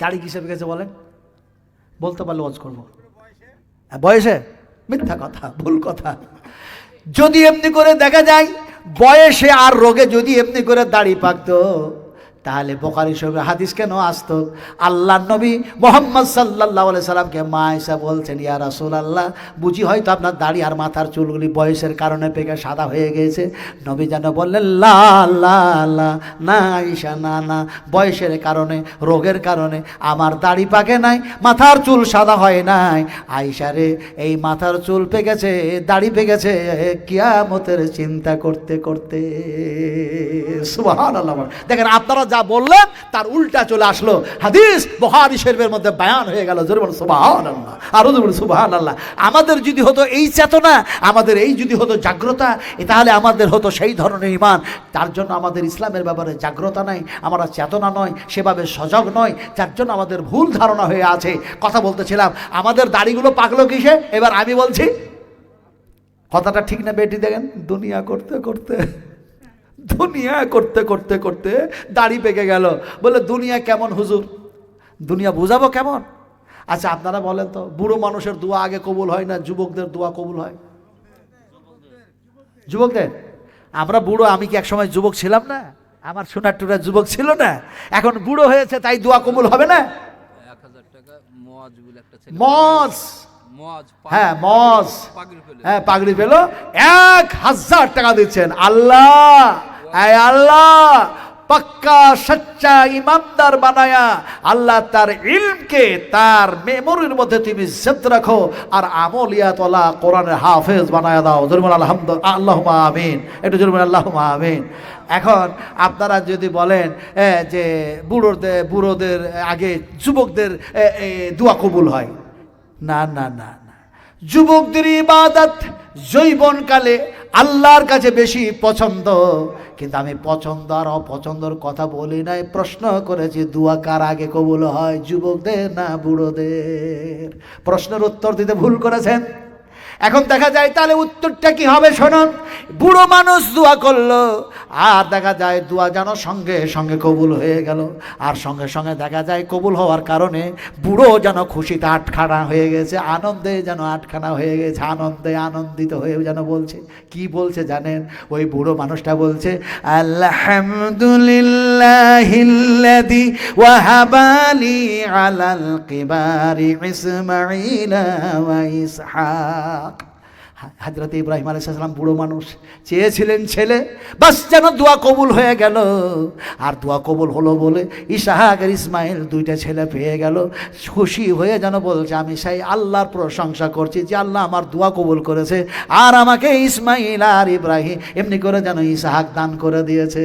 দাড়ি হিসেবে গেছে বলেন? বলতে পারলে ওয়াজ করব। হ্যাঁ, বয়সে? মিথ্যা কথা ভুল কথা। যদি এমনি করে দেখা যায় বয়সে আর রোগে যদি এমনি করে দাড়ি পাকতো তাহলে বোকারি সঙ্গে হাদিস কেন আসতো? আল্লাহ নবী মোহাম্মদ সাল্লাহ সাল্লামকে মা এসে বলছেন, ইয়া রাসুল আল্লাহ বুঝি হয়তো আপনার দাড়ি আর মাথার চুলগুলি বয়সের কারণে পেকে সাদা হয়ে গিয়েছে নবী যেন বললেন, লা লা লা, না ঈশা না না, বয়সের কারণে, রোগের কারণে আমার দাড়ি পাকে নাই, মাথার চুল সাদা হয় নাই। আইসা রে, এই মাথার চুল পেকেছে, দাড়ি পেকেছে, কিয়ামতের চিন্তা করতে করতে। আল্লাহ দেখেন, আপনারা যা বললেন, তার উল্টা চলে আসলো। হাদিস বহারি শরীফের মধ্যে বায়ান হয়ে গেল। জোরে বলুন সুবহান আল্লাহ আরও বলুন সুবহান আল্লাহ আমাদের যদি হতো এই চেতনা, আমাদের এই যদি হতো জাগ্রতা তাহলে আমাদের হতো সেই ধরনের ইমান। তার জন্য আমাদের ইসলামের ব্যাপারে জাগ্রতা নাই, আমরা চেতনা নয়, সেভাবে সজাগ নয়, যার জন্য আমাদের ভুল ধারণা হয়ে আছে। কথা বলতেছিলাম, আমাদের দাড়িগুলো পাকলো কিসে? এবার আমি বলছি, কথাটা ঠিক না বেটি, দেখেন, দুনিয়া করতে করতে। দুনিয়া করতে করতে করতে দাড়ি পেকে গেল। বলে, দুনিয়া কেমন হুজুর? দুনিয়া বুঝাবো কেমন? আচ্ছা আপনারা বলেন তো, বুড়ো মানুষের দোয়া আগে কবুল হয় না যুবকদের দোয়া কবুল হয়? যুবকদের? আমরা বুড়ো, আমি কি একসময় যুবক ছিলাম না? আমার সোনার টুরা যুবক ছিল না? এখন বুড়ো হয়েছে, তাই দোয়া কবুল হবে না? মজ। হ্যাঁ হ্যাঁ পাগড়ি পেল এক হাজার টাকা দিচ্ছেন। আল্লাহ! আল্লাহ, পাক্কা, সচ্চা ইমানদার বানায়া আল্লাহ তার ইলমকে তার মেমোরির মধ্যে তুমি জেদ রাখো আর আমলিয়াতলা কোরআনের হাফেজ বানায়া দাও। জরুমান আলহামদ আল্লাহ আমিন। একটু জরুমান আল্লাহ আমিন। এখন আপনারা যদি বলেন যে বুড়োদের বুড়োদের, আগে যুবকদের দোয়া কবুল হয়। না না না না। যুবকদের ইবাদত জৈবনকালে আল্লাহর কাছে বেশি পছন্দ। কিন্তু আমি পছন্দ আর অপছন্দর কথা বলি নাই, প্রশ্ন করেছি, দুয়া কার আগে কবুল হয়, যুবকদের না বুড়োদের? প্রশ্নের উত্তর দিতে ভুল করেছেন। এখন দেখা যায়, তাহলে উত্তরটা কি হবে শোনুন বুড়ো মানুষ দোয়া করল, আর দেখা যায় দোয়া যেন সঙ্গে সঙ্গে কবুল হয়ে গেল। আর সঙ্গে সঙ্গে দেখা যায় কবুল হওয়ার কারণে বুড়ো যেন খুশিতে আটখানা হয়ে গেছে, আনন্দে যেন আটখানা হয়ে গেছে, আনন্দে আনন্দিত হয়ে যেন বলছে। কি বলছে জানেন? ওই বুড়ো মানুষটা বলছে ওয়াহাবালি আলাল কিবারি ইসমাঈলা ওয়া ইসহাক। হাজরত ইব্রাহিম আলাইসাল্লাম বুড়ো মানুষ, চেয়েছিলেন ছেলে, বাস যেন দোয়া কবুল হয়ে গেল। আর দোয়া কবুল হলো বলে ইসাহাক আর ইসমাইল দুইটা ছেলে পেয়ে গেল। খুশি হয়ে যেন বলছে, আমি সেই আল্লাহর প্রশংসা করছি যে আল্লাহ আমার দোয়া কবুল করেছে। আর আমাকে ইসমাইল আর ইব্রাহিম এমনি করে যেন ইসাহাক দান করে দিয়েছে।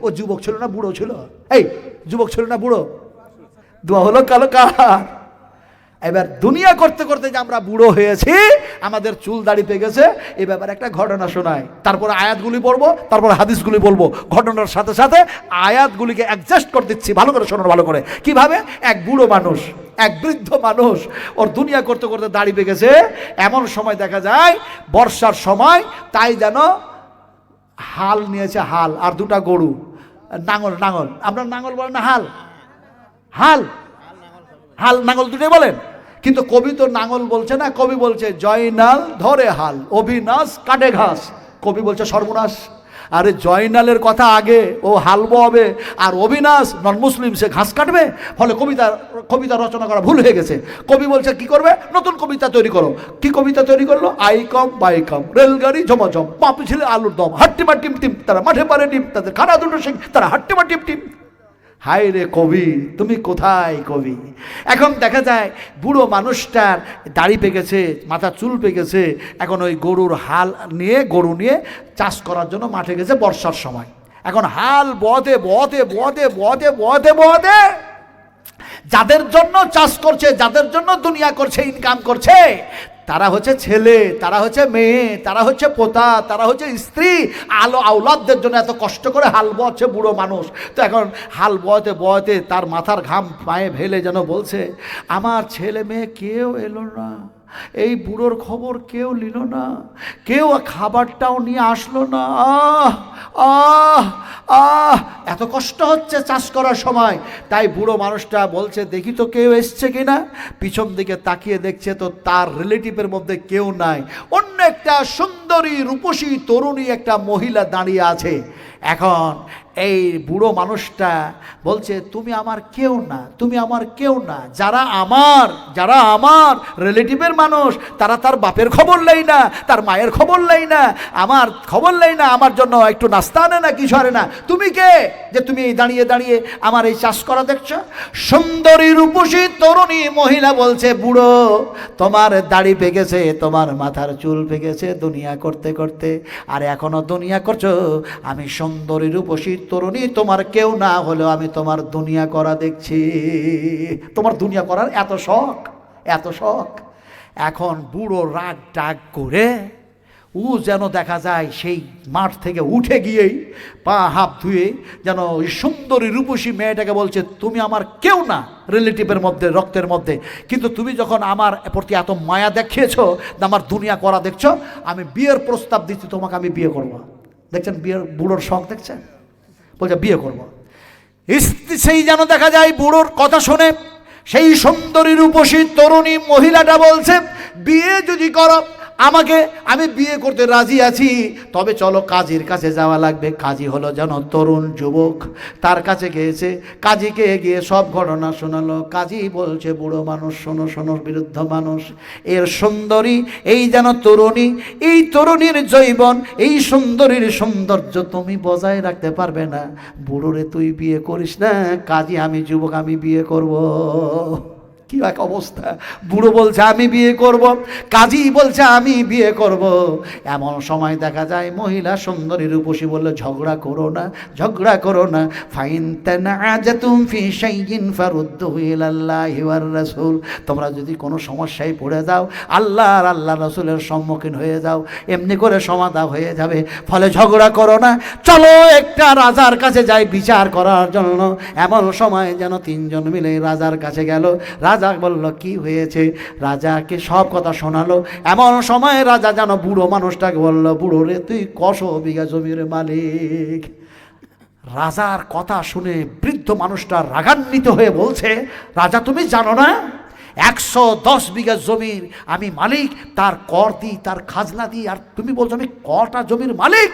ও যুবক ছিল না, বুড়ো ছিল? এই, যুবক ছিল না, বুড়ো? দোয়া হলো কালো কার? এবার দুনিয়া করতে করতে যে আমরা বুড়ো হয়েছি, আমাদের চুল দাড়ি পেয়ে গেছে এই ব্যাপারে একটা ঘটনা শোনায় তারপর আয়াতগুলি পড়ব, তারপর হাদিসগুলি বলব। ঘটনার সাথে সাথে আয়াতগুলিকে অ্যাডজাস্ট করে দিচ্ছি, ভালো করে শোনো, ভালো করে। কীভাবে? এক বুড়ো মানুষ, এক বৃদ্ধ মানুষ, ওর দুনিয়া করতে করতে দাড়ি পেয়ে গেছে এমন সময় দেখা যায়, বর্ষার সময় তাই যেন হাল নিয়েছে, হাল, আর দুটা গরু। নাঙল নাঙল। আপনার নাঙল বলেন না হাল? হাল। হাল নাঙল দুটোই বলেন। কিন্তু কবি তো নাঙল বলছে না, কবি বলছে জয়নাল ধরে হাল অভিনাশ কাটে ঘাস। কবি বলছে, সর্বনাশ। আরে জয়নালের কথা আগে ও হাল হবে, আর অবিনাশ নন মুসলিম, সে ঘাস কাটবে, ফলে কবিতা কবিতা রচনা করা ভুল হয়ে গেছে। কবি বলছে, কি করবে? নতুন কবিতা তৈরি করো। কি কবিতা তৈরি করল? আই কম, বাই কম, রেলগাড়ি ঝমাঝম, পাপ ছেলে আলুর দম হাট্টিমা টিম টিম, তারা মাঠে পারে টিম তাদের খানা দুটো সিং তারা হাট্টিমা টিম টিম। হাই রে কবি, তুমি কোথায় কবি? এখন দেখা যায় বুড়ো মানুষটার দাড়ি পেকেছে মাথা চুল পেকেছে, এখন ওই গরুর হাল নিয়ে, গরু নিয়ে চাষ করার জন্য মাঠে গেছে বর্ষার সময়। এখন হাল বতে বতে বতে বতে বতে বতে যাদের জন্য চাষ করছে, যাদের জন্য দুনিয়া করছে ইনকাম করছে, তারা হচ্ছে ছেলে, তারা হচ্ছে মেয়ে, তারা হচ্ছে পোতা, তারা হচ্ছে স্ত্রী। আলো আওলাদদের জন্য এত কষ্ট করে হাল বয়েছে বুড়ো মানুষ। তো এখন হাল বয়তে বয়তে তার মাথার ঘাম পায়ে ভেলে যেন বলছে, আমার ছেলে মেয়ে কেউ এলো না। এই বুড়োর খবর কেউ নিল না, কেউ খাবারটাও নিয়ে আসলো না। আহ আহ এত কষ্ট হচ্ছে চাষ করার সময়। তাই বুড়ো মানুষটা বলছে, দেখি তো কেউ এসছে কিনা? পিছন দিকে তাকিয়ে দেখছে তো তার রিলেটিভের মধ্যে কেউ নাই। অন্য একটা সুন্দরী, রূপসী, তরুণী একটা মহিলা দাঁড়িয়ে আছে। এখন এই বুড়ো মানুষটা বলছে, তুমি আমার কেউ না, তুমি আমার কেউ না। যারা আমার যারা আমার রিলেটিভের মানুষ, তারা তার বাপের খবর নেই না, তার মায়ের খবর নেই না, আমার খবর নেই না, আমার জন্য একটু নাস্তা আনে না, কিছু আনে না। তুমি কে? যে তুমি দাঁড়িয়ে দাঁড়িয়ে আমার এই চাষ করা দেখছ? সুন্দরী রূপসী তরুণী মহিলা বলছে, বুড়ো, তোমার দাড়ি পেকেছে তোমার মাথার চুল পেকেছে দুনিয়া করতে করতে, আর এখনও দুনিয়া করছ। আমি সুন্দরী রূপসী তরুণী, তোমার কেউ না হলেও আমি তোমার দুনিয়া করা দেখছি। তোমার দুনিয়া করার এত শখ এত শখ। এখন বুড়ো রাগ ডাক করে ও যেন দেখা যায় সেই মাঠ থেকে উঠে গিয়েই পা হাফ ধুয়ে যেন ওই সুন্দরী রূপসী মেয়েটাকে বলছে, তুমি আমার কেউ না রিলেটিভের মধ্যে, রক্তের মধ্যে। কিন্তু তুমি যখন আমার প্রতি এত মায়া দেখিয়েছো আমার দুনিয়া করা দেখছ, আমি বিয়ের প্রস্তাব দিচ্ছি, তোমাকে আমি বিয়ে করব। দেখছেন বিয়ের বুড়োর শখ দেখছেন? বলছে, বিয়ে করব। স্ত্রী- সেই যেন দেখা যায় বুড়োর কথা শুনে, সেই সুন্দরী রূপসী তরুণী মহিলাটা বলছে, বিয়ে যদি করো আমাকে, আমি বিয়ে করতে রাজি আছি। তবে চলো কাজীর কাছে যাওয়া লাগবে। কাজী হলো যেন তরুণ যুবক। তার কাছে গিয়েছে। কাজীকে গিয়ে সব ঘটনা শোনালো। কাজী বলছে, বুড়ো মানুষ, শোনো শোনো, বিরুদ্ধ মানুষ। এর সুন্দরী, এই যেন তরুণী। এই তরুণীর জৈবন এই সুন্দরীর সৌন্দর্য তুমি বজায় রাখতে পারবে না। বুড়োরে তুই বিয়ে করিস না। কাজী, আমি যুবক, আমি বিয়ে করব। কি এক অবস্থা? বুড়ো বলছে, আমি বিয়ে করব। কাজী বলছে, আমি বিয়ে করব। এমন সময় দেখা যায়, মহিলা সুন্দরী রূপসী বললে, ঝগড়া করো না, ঝগড়া করো না। ফাইন রাসূল। তোমরা যদি কোনো সমস্যায় পড়ে যাও আল্লাহ আর আল্লাহ রাসূলের সম্মুখীন হয়ে যাও, এমনি করে সমাধা হয়ে যাবে। ফলে ঝগড়া করো না, চলো একটা রাজার কাছে যাই বিচার করার জন্য। এমন সময় যেন তিনজন মিলে রাজার কাছে গেল। রাজা বলল, কি হয়েছে? রাজাকে সব কথা শোনালো। এমন সময় রাজা যেন বুড়ো মানুষটাকে বলল, বুড়ো রে, তুই কশ বিঘা জমির মালিক? রাজার কথা শুনে বৃদ্ধ মানুষটা রাগান্বিত হয়ে বলছে, রাজা, তুমি জানো না? একশো দশ বিঘা জমির আমি মালিক, তার কর দিই, তার খাজনা দিই, আর তুমি বলছো আমি কটা জমির মালিক?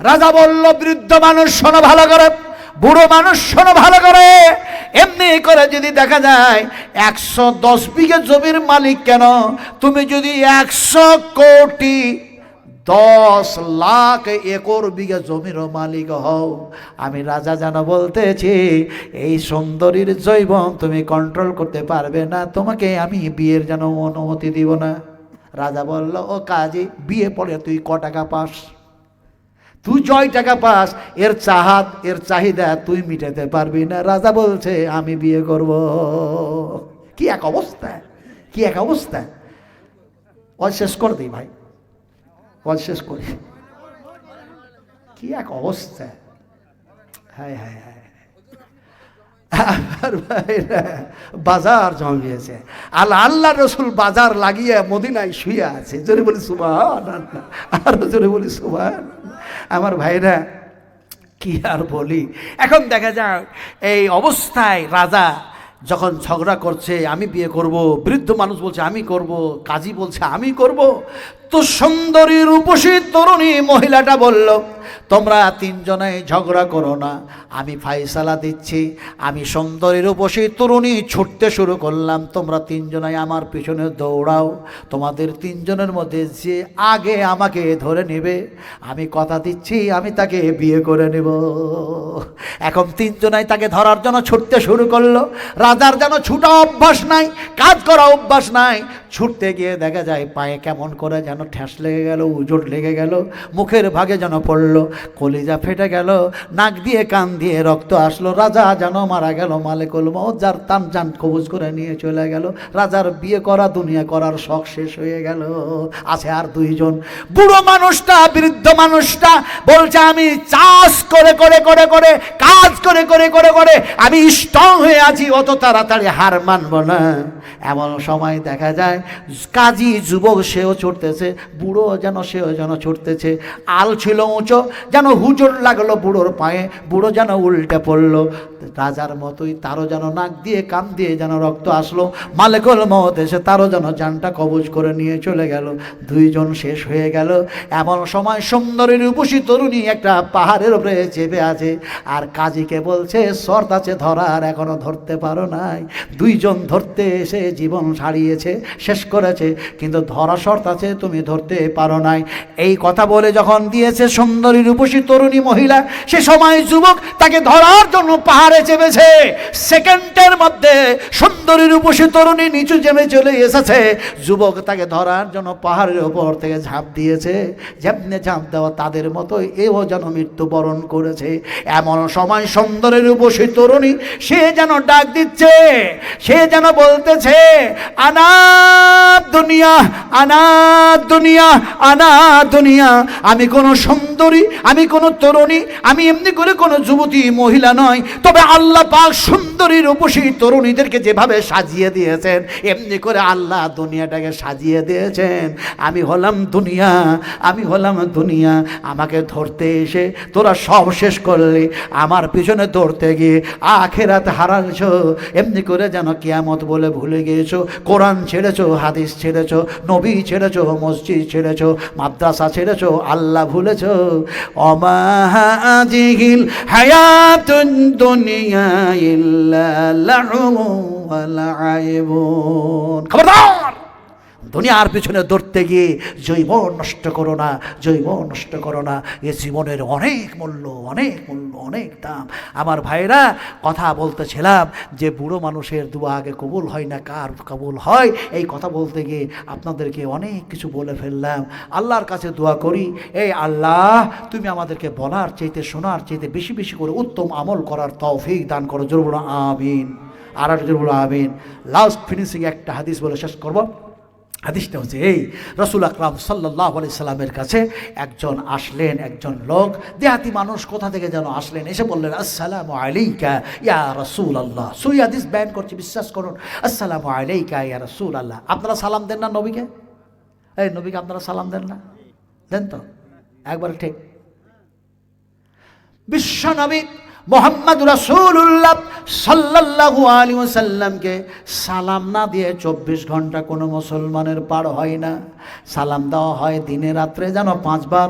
রাজা বলল, বৃদ্ধ মানুষ, শোনো ভালো করে। বুড়ো মানুষ শোনো ভালো করে। এমনি করে যদি দেখা যায় একশো দশ বিঘা জমির মালিক কেন? তুমি যদি একশো কোটি দশ লাখ একর বিঘা জমির মালিক হও। আমি রাজা যেন বলতেছি, এই সুন্দরীর জৈবন তুমি কন্ট্রোল করতে পারবে না। তোমাকে আমি বিয়ের যেন অনুমতি দিব না। রাজা বলল, ও কাজে, বিয়ে পড়ে তুই ক টাকা পাস? তুই জয় টাকা পাস, এর চাহাত, এর চাহিদা তুই মিটাতে পারবি না। রাজা বলছে, আমি বিয়ে করব। কি এক অবস্থা, কি এক অবস্থা। ও শেষ করে দিই ভাই, ওয়াজ শেষ করি। কি এক অবস্থা। হায় হায় হায় বাজার জমিয়েছে। আল্লাহ আল্লাহ রসুল বাজার লাগিয়ে মদিনায় শুয়ে আছে। জোরে বলি সুবান আরও জোরে বলি সুবান আমার ভাইরা, কি আর বলি? এখন দেখা যাক, এই অবস্থায় রাজা যখন ঝগড়া করছে, আমি বিয়ে করব, বৃদ্ধ মানুষ বলছে, আমি করব, কাজী বলছে, আমি করব তো সুন্দরী রূপসী তরুণী মহিলাটা বলল, তোমরা তিনজনে ঝগড়া করো না। আমি ফাইসালা দিচ্ছি। আমি সুন্দরী রূপসী তরুণী ছুটতে শুরু করলাম। তোমরা তিনজনাই আমার পিছনে দৌড়াও। তোমাদের তিনজনের মধ্যে যে আগে আমাকে ধরে নেবে, আমি কথা দিচ্ছি, আমি তাকে বিয়ে করে নেব। এখন তিনজনাই তাকে ধরার জন্য ছুটতে শুরু করল। রাজার যেন ছুটা অভ্যাস নাই, কাজ করা অভ্যাস নাই। ছুটতে গিয়ে দেখা যায় পায়ে কেমন করে যেন ঠেস লেগে গেল উজোট লেগে গেল, মুখের ভাগে যেন পড়ল, কলিজা ফেটে গেল, নাক দিয়ে কান দিয়ে রক্ত আসলো, রাজা যেন মারা গেল, মালেকুল মত যার তান জান কবুজ করে নিয়ে চলে গেল, রাজার বিয়ে করা, দুনিয়া করার শখ শেষ হয়ে গেল। আছে আর দুইজন, বুড়ো মানুষটা, বৃদ্ধ মানুষটা, বলছে, আমি চাষ করে করে করে করে, কাজ করে করে করে করে, আমি স্ট্রং হয়ে আছি, অত তাড়াতাড়ি হার মানব না। এমন সময় দেখা যায়, কাজী, যুবক, সেও ছুটতেছে বুড়ো যেন সেও যেন ছুটতেছে। আল ছিল উঁচো, যেন হুজুর লাগল বুড়োর পায়ে, বুড়ো যেন উল্টে পড়ল। রাজার মতোই তারও যেন নাক দিয়ে কান দিয়ে যেন রক্ত আসলো। মালেকল মত এসে তারও যেন জানটা কবজ করে নিয়ে চলে গেল। দুইজন শেষ হয়ে গেল। এমন সময় সুন্দরী রূপসী তরুণী একটা পাহাড়ের উপরে চেপে আছে। আর কাজীকে বলছে শর্ত আছে ধরার এখনও ধরতে পারো নাই। দুইজন ধরতে এসে জীবন ছাড়িয়েছে শেষ করেছে। কিন্তু ধরা শর্ত আছে তুমি ধরতে পারো নাই। এই কথা বলে যখন দিয়েছে সুন্দরী রূপসী তরুণী মহিলা, সে সময় যুবক তাকে ধরার জন্য পাহাড়ে চেপেছে। সেকেন্ডের মধ্যে সুন্দরী রূপসী তরুণী নিচু চেপে চলে এসেছে। যুবক তাকে ধরার জন্য পাহাড়ের ওপর থেকে ঝাঁপ দিয়েছে। যেমনি ঝাঁপ দেওয়া তাদের মতো এও যেন মৃত্যুবরণ করেছে। এমন সময় সুন্দরী রূপসী তরুণী, সে যেন ডাক দিচ্ছে, সে যেন বলতেছে আনা দুনিয়া আনা দুনিয়া আনা দুনিয়া। আমি কোনো সুন্দরী, আমি কোনো তরুণী, আমি এমনি করে কোনো যুবতী মহিলা নয়। তবে আল্লাহ পাক সুন্দরী রূপসী তরুণীদেরকে যেভাবে সাজিয়ে দিয়েছেন, এমনি করে আল্লাহ দুনিয়াটাকে সাজিয়ে দিয়েছেন। আমি হলাম দুনিয়া, আমি হলাম দুনিয়া, আমাকে ধরতে এসে তোরা সব শেষ করলি, আমার পিছনে ধরতে গিয়ে আখেরাত হারালছ, এমনি করে যেন কেয়ামত বলে ভুলে গিয়েছো, কোরআন ছেড়েছো, হাদিস ছেড়েছো, নবী ছেড়েছো, মসজিদ ছেড়েছো, মাদ্রাসা ছেড়েছো, আল্লাহ ভুলেছো। অমাহাজিহিল হায়াতুন الدنيا إلا لعب ولعيب خبردار! দুনিয়ার পিছনে দৌড়তে গিয়ে জৈবন নষ্ট করো না, জৈবন নষ্ট করো না। এ জীবনের অনেক মূল্য অনেক মূল্য, অনেক দাম। আমার ভাইরা কথা বলতেছিলাম যে বুড়ো মানুষের দুয়া আগে কবুল হয় না, কার কবুল হয়? এই কথা বলতে গিয়ে আপনাদেরকে অনেক কিছু বলে ফেললাম। আল্লাহর কাছে দোয়া করি, এই আল্লাহ, তুমি আমাদেরকে বলার চাইতে, শোনার চাইতে বেশি বেশি করে উত্তম আমল করার তৌফিক দান করো। জরুর আমিন। আর একটা জরুর আমিন। লাস্ট ফিনিশিং একটা হাদিস বলে শেষ করব। হাদিসটা হচ্ছে এই, রসুল আকরাম সাল্লাহ আলি সাল্লামের কাছে একজন আসলেন, একজন লোক, দেহাতি মানুষ কোথা থেকে যেন আসলেন? এসে বললেন, আসসালামু আলাইকা ইয়া রসুল আল্লাহ সুই হাদিস ব্যান করছি, বিশ্বাস করুন। আসসালামু আলাইকা ইয়া রসুল আল্লাহ আপনারা সালাম দেন না নবীকে? এই নবীকে আপনারা সালাম দেন না? দেন তো। একবার ঠিক। বিশ্ব নবী মোহাম্মদ রাসূলুল্লাহ সাল্লাল্লাহু আলী সাল্লামকে সালাম না দিয়ে চব্বিশ ঘণ্টা কোনো মুসলমানের পার হয় না। সালাম দেওয়া হয় দিনে রাত্রে যেন পাঁচবার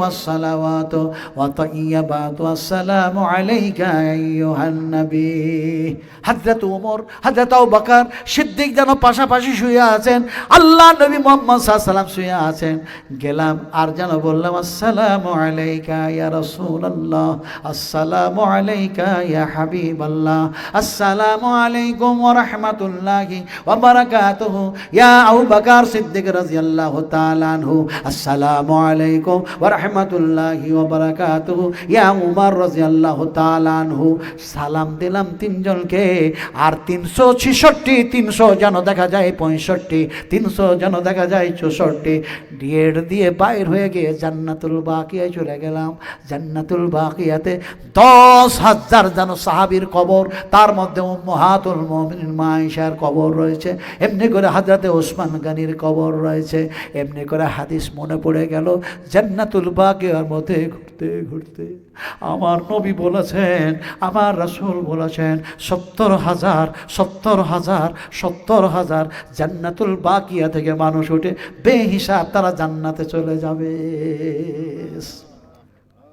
ওয়াস সালাওয়াতু ওয়া তাইয়্যিবাতু আসসালামু আলাইকা আইয়ুহান নবী হযরত ওমর হযরত আবু বকর সিদ্দিক যেন পাশাপাশি শুয়ে আছেন। আল্লাহ নবী মুহাম্মদ ওয়াসাল্লাম শুয়ে আছেন। গেলাম আর যেন বললাম, আসসালামু আলাইকা ইয়া রাসূলুল্লাহ, আসসালামু আলাইকা ইয়া হাবিবাল্লাহ, আসসালামু আলাইকুম ওয়া রাহমাতুল্লাহি ওয়া বারাকাতুহু। ইয়া আবু বকর সিদ্দিক রাদিয়াল্লাহু তাআলা আনহু আসসালামু আলাইকুম ওয়া রাহমাতুল্লাহি ওয়া বারাকাতুহু। ইয়া উমর রাদিয়াল্লাহু তাআলা আনহু। সালাম দিলাম তিনজনকে। আর তিনশো ছিষট্টি, তিনশো যেন দেখা যায় পঁয়ষট্টি, তিনশো যেন দেখা যায় চৌষট্টি। ডিএড দিয়ে বাইর হয়ে গিয়ে জান্নাতুল বাকিয়ায় চলে গেলাম। জান্নাতুল বাকিয়াতে দশ হাজার যেন সাহাবির কবর, তার মধ্যে মহাতুল মমিন মাইশার কবর রয়েছে। এমনি করে হাজরাতে ওসমান গানির কবর রয়েছে। এমনি করে হাদিস মনে পড়ে গেল, জান্নাতুল বাগেয়ার মধ্যে ঘুরতে ঘুরতে। আমার নবী বলেছেন, আমার রাসুল বলেছেন, সত্তর হাজার সত্তর হাজার সত্তর হাজার জান্নাতুল বাকিয়া থেকে মানুষ উঠে বে হিসাব তারা জান্নাতে চলে যাবে।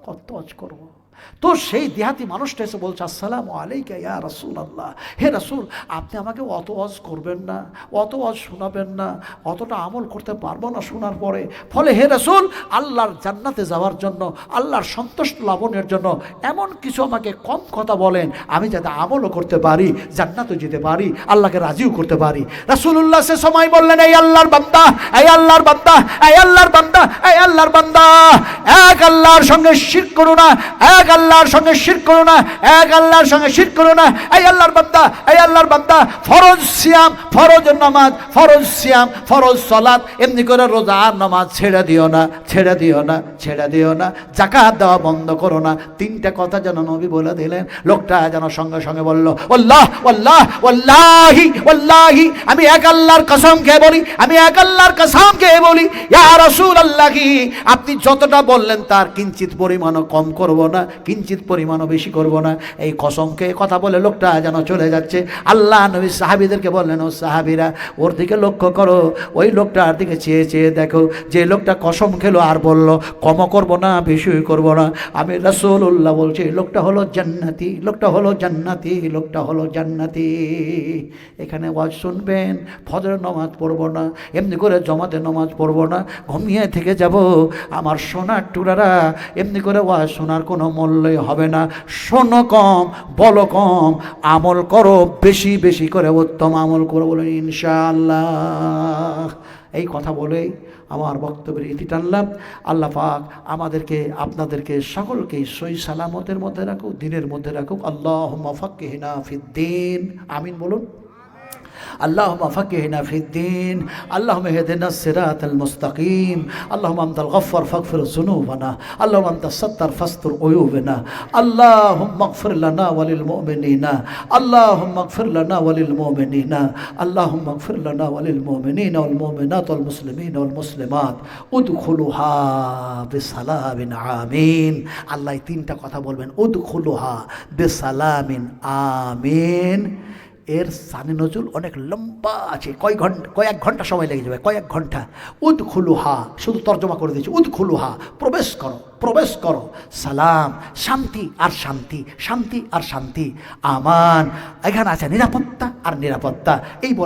কত করব? তো সেই দেহাতি মানুষটা এসে বলছে, আসসালাম আলাইকা ইয়া রাসূল আল্লাহ হে রাসূল, আপনি আমাকে অত অজ করবেন না, অত অজ শোনাবেন না, অতটা আমল করতে পারব না শোনার পরে। ফলে হে রাসূল, আল্লাহর জান্নাতে যাওয়ার জন্য, আল্লাহর সন্তুষ্ট লাভনের জন্য এমন কিছু আমাকে কম কথা বলেন, আমি যাতে আমলও করতে পারি জান্নাতে যেতে পারি, আল্লাহকে রাজিও করতে পারি। রাসূলুল্লাহ সে সময় বললেন, এই আল্লাহর বান্দা, এই আল্লাহর বান্দা, এই আল্লাহর বান্দা, এই আল্লাহর বান্দা, এক আল্লাহর সঙ্গে শির করো না, এক আল্লাহর সঙ্গে শির করো না, এক আল্লাহর সঙ্গে শির করো না। এই আল্লাহর বান্দা, এই আল্লাহর বান্দা, ফরজ সিয়াম, ফরজ নামাজ, ফরজ সিয়াম, ফরজ সলাৎ এমনি করে রোজা আর নামাজ ছেড়ে দিও না, ছেড়ে দিও না, ছেড়ে দিও না। জাকাত দেওয়া বন্ধ করো না। তিনটা কথা যেন নবী বলে দিলেন। লোকটা যেন সঙ্গে সঙ্গে বলল ওল্লাহ ওল্লাহ ওল্লাহি ওল্লাহি আমি এক আল্লাহর কসম খেয়ে বলি, আমি এক আল্লাহর কসম খেয়ে বলি, ইয়া রাসূল আল্লাহি আপনি যতটা বললেন তার কিঞ্চিত পরিমাণও কম করব না কিঞ্চিত পরিমাণও বেশি করব না। এই কসমকে কথা বলে লোকটা যেন চলে যাচ্ছে। আল্লাহ নবী সাহাবিদেরকে বললেন, ও সাহাবিরা, ওর দিকে লক্ষ্য করো। ওই লোকটার দিকে চেয়ে চেয়ে দেখো, যে লোকটা কসম খেলো আর বলল, কম করব না, বেশি করব না। আমি রাসূলুল্লাহ বলছি লোকটা হলো জান্নাতি, লোকটা হলো জান্নাতি, লোকটা হলো জান্নাতি। এখানে ওয়াজ শুনবেন, ফজরের নামাজ পড়ব না, এমনি করে জমাতে নামাজ পড়ব না, ঘুমিয়ে থেকে যাব। আমার সোনার টুরারা এমনি করে ওয়াজ শোনার কোনো মূল্যই হবে না। শোনো কম, বলো কম, আমল করো, বেশি বেশি করে উত্তম আমল করো বলে ইনশাআল্লাহ। এই কথা বলেই আমার বক্তব্যের ইতি টানলাম। আল্লাহ পাক আমাদেরকে, আপনাদেরকে সকলকেই সই সালামতের মধ্যে রাখুক, দিনের মধ্যে রাখুক। আল্লাহ ফাক্কিহিনা ফিদ্দিন। আমিন বলুন। اللهم فقهنا في الدين اللهم اهدنا الصراط المستقيم اللهم انت الغفر فاغفر ذنوبنا اللهم انت الستر فاستر عيوبنا اللهم اغفر لنا وللمؤمنين اللهم اغفر لنا وللمؤمنين اللهم اغفر لنا وللمؤمنين والمؤمنات والمسلمين والمسلمات ادخلوها بسلام آمين আল্লাহ এই তিনটা কথা বলবেন উদখুলুহা বেসালামিন আমিন এর সানি নজরুল অনেক লম্বা আছে। কয় ঘণ্টা, কয়েক ঘণ্টা সময় লেগে যাবে, কয়েক ঘণ্টা। উদ খুলুহা শুধু তর্জমা করে দিয়েছি উদ খুলুহা প্রবেশ করো প্রবেশ করো। সালাম, শান্তি আর শান্তি শান্তি আর শান্তি। আমান, এখানে আছে নিরাপত্তা আর নিরাপত্তা। এই